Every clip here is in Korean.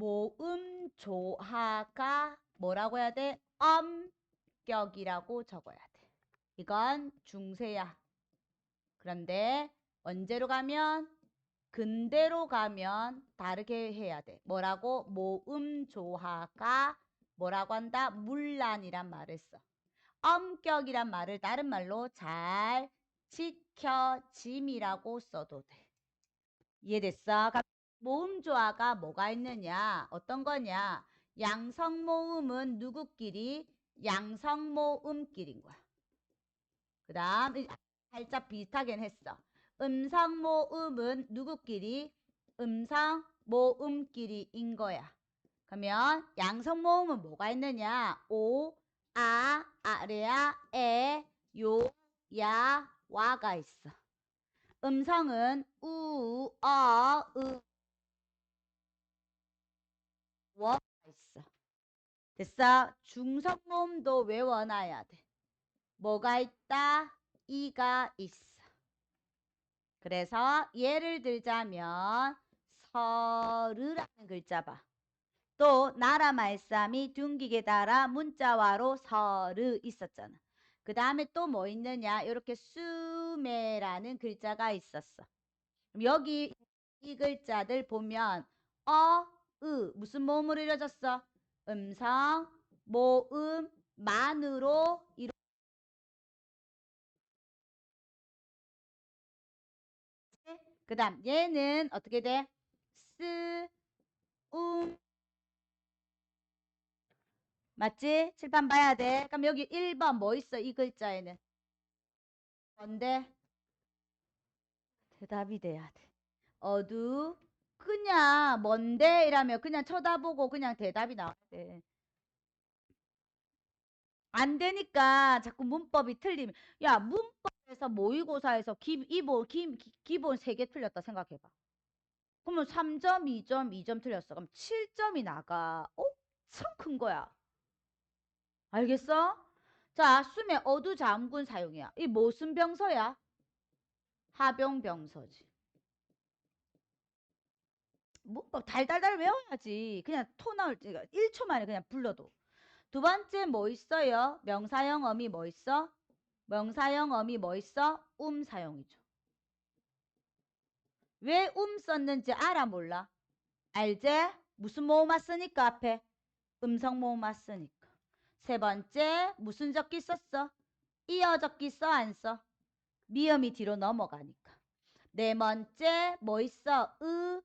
모음 조하가 뭐라고 해야 돼? 엄격이라고 적어야 돼. 이건 중세야. 그런데 언제로 가면 근대로 가면 다르게 해야 돼. 뭐라고? 모음 조하가 뭐라고 한다? 문란이란 말을 써. 엄격이란 말을 다른 말로 잘 지켜짐이라고 써도 돼. 이해됐어? 모음 조화가 뭐가 있느냐? 어떤 거냐? 양성 모음은 누구끼리? 양성 모음끼리인 거야. 그 다음 살짝 비슷하긴 했어. 음성 모음은 누구끼리? 음성 모음끼리인 거야. 그러면 양성 모음은 뭐가 있느냐? 오, 아, 아래야, 에, 요, 야, 와가 있어. 음성은 우, 어, 으, 워가 있어. 됐어? 중성 모음도 외워놔야 돼. 뭐가 있다? 이가 있어. 그래서 예를 들자면 서르라는 글자 봐. 또 나라 말씀이 둥기게 달아 문자화로 서르 있었잖아. 그 다음에 또 뭐 있느냐? 이렇게 수메라는 글자가 있었어. 여기 이 글자들 보면 어, 으 무슨 모음으로 이루어졌어? 음성, 모음, 만으로 이루 그 다음 얘는 어떻게 돼? 스, 움 맞지? 칠판 봐야 돼. 그럼 여기 1번 뭐 있어? 이 글자에는. 뭔데? 대답이 돼야 돼. 어두 그냥 뭔데? 이라면 그냥 쳐다보고 그냥 대답이 돼. 안 되니까 자꾸 문법이 틀리면 야 문법에서 모의고사에서 기, 이보, 기, 기본 3개 틀렸다 생각해봐. 그러면 3점, 2점, 2점 틀렸어. 그럼 7점이 나가. 엄청 큰 거야. 알겠어? 자, 숨에 어두 잠군 사용이야. 이 무슨 병서야? 하병병서지. 문법 달달달 외워야지. 그냥 토 나올 때 1초 만에 그냥 불러도. 두 번째 뭐 있어요? 명사형 어미 뭐 있어? 명사형 어미 뭐 있어? 움 사용이죠. 왜움 썼는지 알아 몰라? 알제? 무슨 모음아 쓰니까 앞에? 음성 모음아 쓰니까. 세 번째 무슨 적기 썼어? 이어 적기 써 안 써? 미음이 뒤로 넘어가니까. 네 번째 뭐 있어? 으,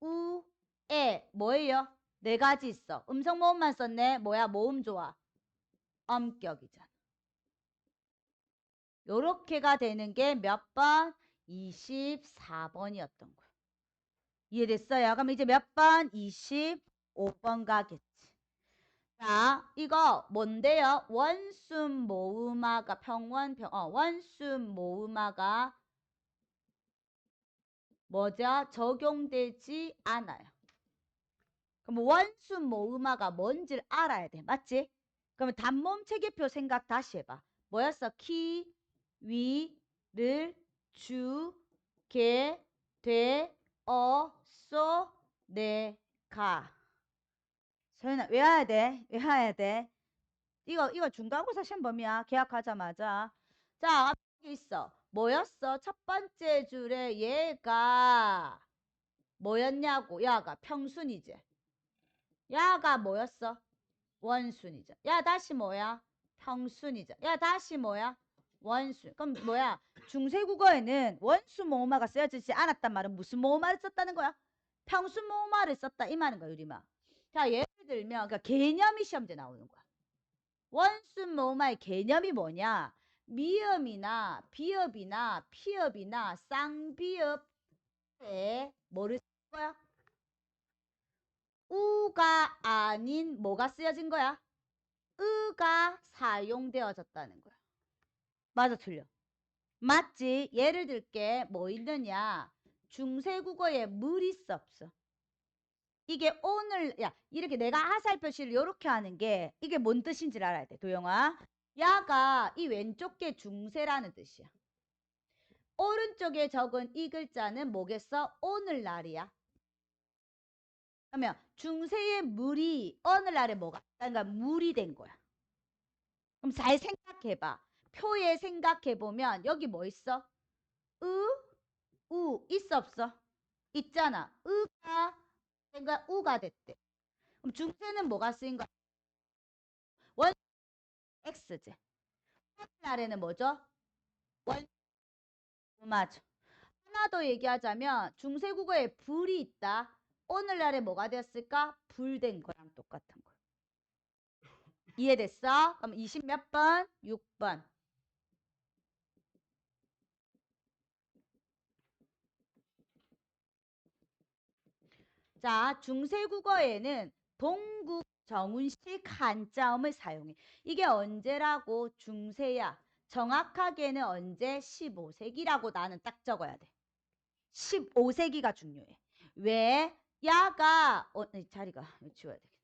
우, 에 뭐예요? 네 가지 있어. 음성 모음만 썼네. 뭐야? 모음 좋아. 엄격이잖아. 요렇게가 되는 게 몇 번? 24번이었던 거야. 이해됐어요? 그럼 이제 몇 번? 25번 가겠지. 자, 이거 뭔데요? 원순 모음화가 평원 평 어, 원순 모음화가 뭐죠? 적용되지 않아요. 그럼 원순 모음화가 뭔지를 알아야 돼. 맞지? 그러면 단모음 체계표 생각 다시 해봐. 뭐였어? 키, 위, 를, 주, 게, 되, 어, 소, 네, 가. 서연아 외워야 돼. 외워야 돼. 이거 이거 중간고사 시험 범위야. 계약하자마자. 자, 앞에 있어. 뭐였어? 첫 번째 줄에 얘가 뭐였냐고. 야가 평순이지. 야가 뭐였어? 원순이죠. 야 다시 뭐야? 평순이죠. 야 다시 뭐야? 원순. 그럼 뭐야? 중세 국어에는 원수 모음화가 쓰여지지 않았단 말은 무슨 모음화를 썼다는 거야? 평순 모음화를 썼다 이 말인 거야, 유리마. 자, 예를 들면 그러니까 개념이 시험제 나오는 거야. 원순 모음화의 개념이 뭐냐? 미음이나 비읍이나 피읍이나 쌍비읍에 뭐를 쓴 거야? 우가 아닌 뭐가 쓰여진 거야? 으가 사용되어졌다는 거야. 맞아 틀려. 맞지? 예를 들게 뭐 있느냐? 중세국어에 물 있어 없어? 이게 오늘 야 이렇게 내가 하살 표시를 이렇게 하는 게 이게 뭔 뜻인지를 알아야 돼 도영아 야가 이 왼쪽 게 중세라는 뜻이야 오른쪽에 적은 이 글자는 뭐겠어 오늘날이야 그러면 중세의 물이 어느 날에 뭐가 그러니까 물이 된 거야. 그럼 잘 생각해봐. 표에 생각해보면 여기 뭐 있어? 으, 우 있어 없어? 있잖아. 으가 그러니까 우가 됐대. 그럼 중세는 뭐가 쓰인 거야? 원 x제. 날에는 뭐죠? 원 맞아. 하나 더 얘기하자면 중세국어에 불이 있다. 오늘날에 뭐가 되었을까? 불된 거랑 똑같은 거. 이해됐어? 그럼 20 몇 번? 6번. 자, 중세국어에는 동국 정운식 한자음을 사용해. 이게 언제라고? 중세야. 정확하게는 언제? 15세기라고 나는 딱 적어야 돼. 15세기가 중요해. 왜? 야가 어, 이 자리가 지워야 되겠다.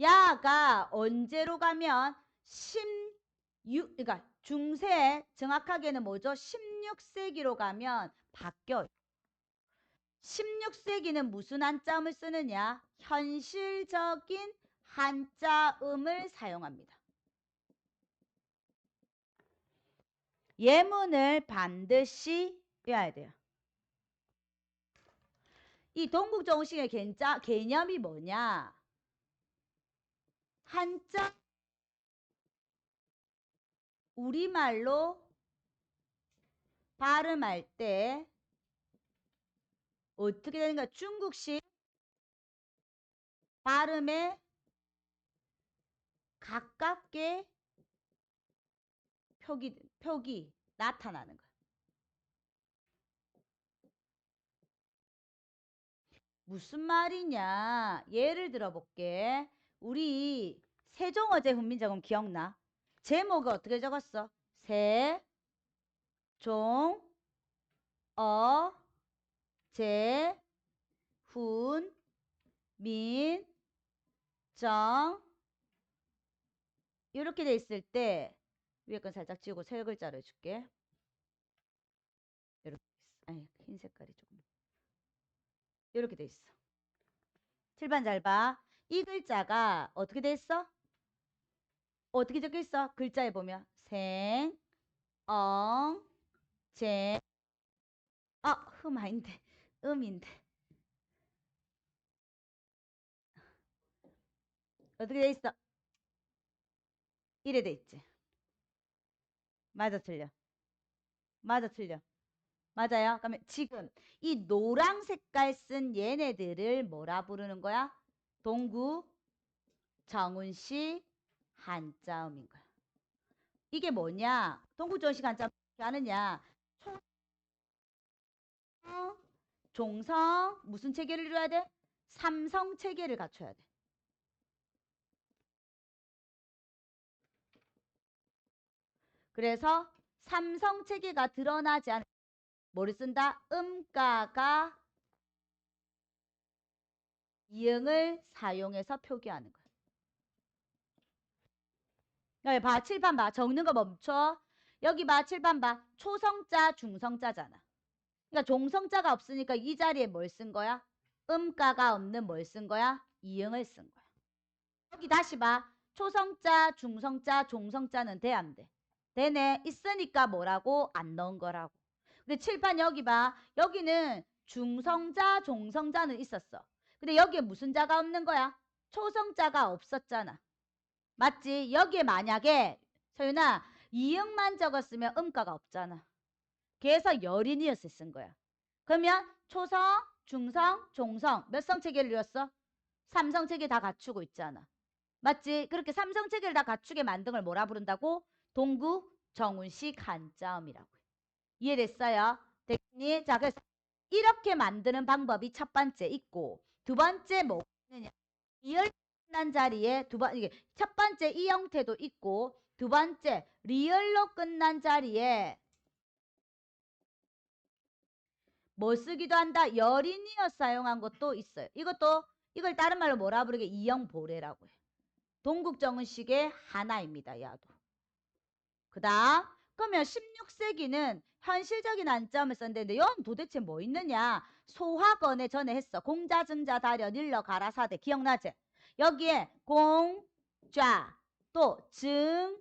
야가 언제로 가면 16 그러니까 중세 정확하게는 뭐죠? 16세기로 가면 바뀌어요. 16세기는 무슨 한자음을 쓰느냐? 현실적인 한자음을 사용합니다. 예문을 반드시 외워야 돼요. 이 동국정식의 개자, 개념이 뭐냐? 한자 우리말로 발음할 때 어떻게 되는가? 중국식 발음에 가깝게 표기, 표기 나타나는 거야. 무슨 말이냐? 예를 들어볼게. 우리 세종어제 훈민정음 기억나? 제목을 어떻게 적었어? 세, 종, 어, 제, 훈, 민, 정 이렇게 돼 있을 때 위에 건 살짝 지우고 세 글자로 해줄게. 이렇게. 아니, 흰 색깔이 조금. 이렇게 돼 있어. 7번 잘 봐. 이 글자가 어떻게 돼 있어? 어떻게 적혀 있어? 글자에 보면 생, 엉, 제. 아, 흠 아닌데. 음인데. 어떻게 돼 있어? 이래 돼 있지. 맞아 틀려. 맞아 틀려. 맞아요. 그러면 지금 이 노랑 색깔 쓴 얘네들을 뭐라 부르는 거야? 동구 정운식 한자음인 거야. 이게 뭐냐? 동구 정운식 한자음 어떻게 하느냐? 초, 종성 무슨 체계를 이루어야 돼? 삼성 체계를 갖춰야 돼. 그래서 삼성 체계가 드러나지 않은 뭐를 쓴다? 음가가 이응을 사용해서 표기하는 거야. 여기 봐. 칠판 봐. 적는 거 멈춰. 여기 봐. 칠판 봐. 초성자, 중성자잖아. 그러니까 종성자가 없으니까 이 자리에 뭘 쓴 거야? 음가가 없는 뭘 쓴 거야? 이응을 쓴 거야. 여기 다시 봐. 초성자, 중성자, 종성자는 돼, 안 돼? 되네. 있으니까 뭐라고? 안 넣은 거라고. 근데 칠판 여기 봐. 여기는 중성자, 종성자는 있었어. 근데 여기에 무슨 자가 없는 거야? 초성자가 없었잖아. 맞지? 여기에 만약에 서윤아 이응만 적었으면 음가가 없잖아. 그래서 열인이었을 쓴 거야. 그러면 초성, 중성, 종성 몇 성 체계를 이뤘어? 삼성 체계 다 갖추고 있잖아. 맞지? 그렇게 삼성 체계를 다 갖추게 만든 걸 뭐라 부른다고? 동구 정운식 한자음이라고. 이해됐어요? 됐니? 자, 그래서 이렇게 만드는 방법이 첫 번째 있고 두 번째 뭐냐냐? 리얼 끝난 자리에 두 번 이게 첫 번째 이 형태도 있고 두 번째 리얼로 끝난 자리에 뭐 쓰기도 한다. 열인이어 사용한 것도 있어요. 이것도 이걸 다른 말로 뭐라 부르게 이형보례라고 해. 동국정은식의 하나입니다. 야도. 그 다음 그러면 16세기는 현실적인 안점을 썼는데 연 도대체 뭐 있느냐? 소화건에 전에 했어. 공자, 증자, 다련, 일러, 가라사대. 기억나지? 여기에 공자, 또 증,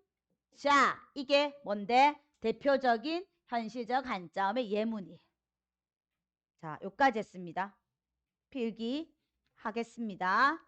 자. 이게 뭔데? 대표적인 현실적 한점의 예문이. 자, 여기까지 했습니다. 필기 하겠습니다.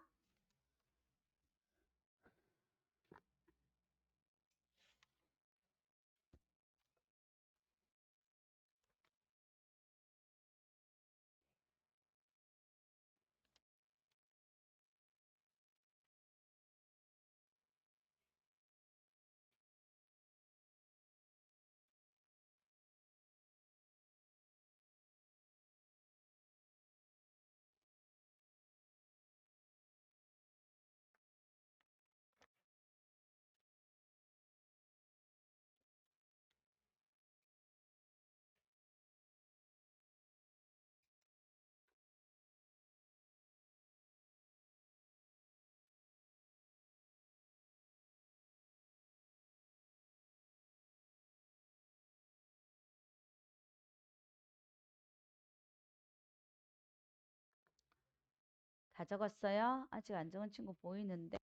다 적었어요? 아직 안 적은 친구 보이는데.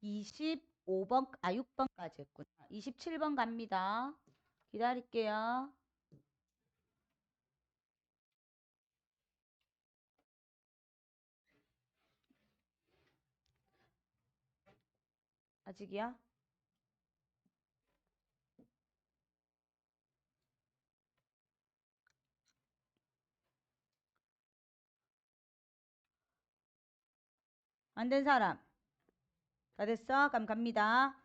25번, 아, 6번까지 했구나. 27번 갑니다. 기다릴게요. 아직이야? 안 된 사람. 다 됐어? 그럼 갑니다.